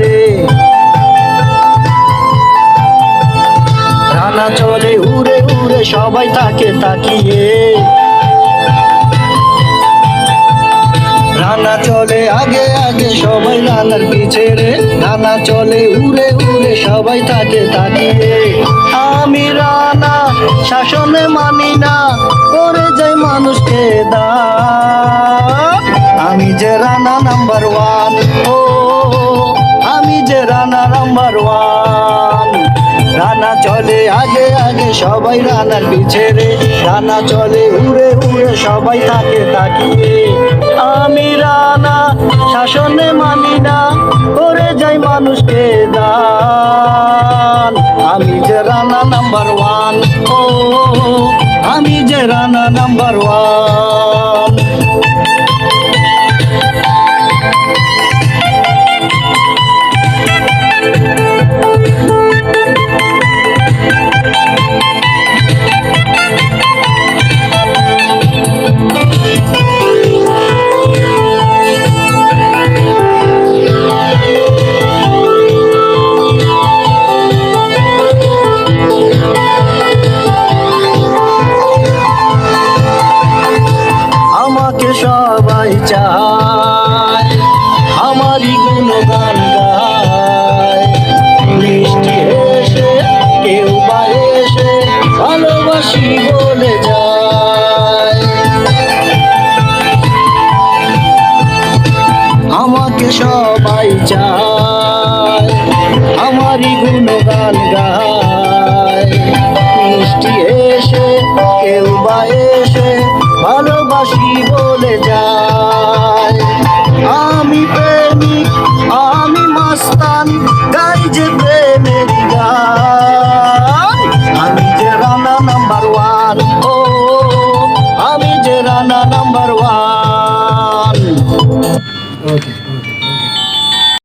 রে। রানা চলে, উড়ে উড়ে সবাই তাকে তাকিয়ে। রানা চলে, আগে আগে সবাই রানার পিছে রে। রানা চলে, উড়ে উড়ে সবাই তাকে তাকিয়ে। আমি রানা, শাসনে মানি না করে যাই মানুষকে দা আমি যে রানা নাম্বার ওয়ান ও, আমি যে রানা নাম্বার ওয়ান রানা চলে আগে আগে সবাই রানার পিছে রে। রানা চলে উড়ে উড়ে সবাই থাকে তাকিয়ে। আমি রানা, শাসনে মানি না, করে যাই মানুষকে দান। আমি যে রানা নাম্বার ওয়ান ও, আমি যে রানা নাম্বার ওয়ান সবাই চায়, আমারই গুণগান গায়। মিষ্টি এসে কেউ বা এসে ভালোবাসি বলে যায়। আমাকে সবাই চায়, আমারই গুণগান গায়। কি বলে যায় আমি প্রেমিক, আমি মাস্তান, গাই যে প্রেমের আমি যে রানা নাম্বার ওয়ান, ও, আমি যে রানা নাম্বার ওয়ান। ওকে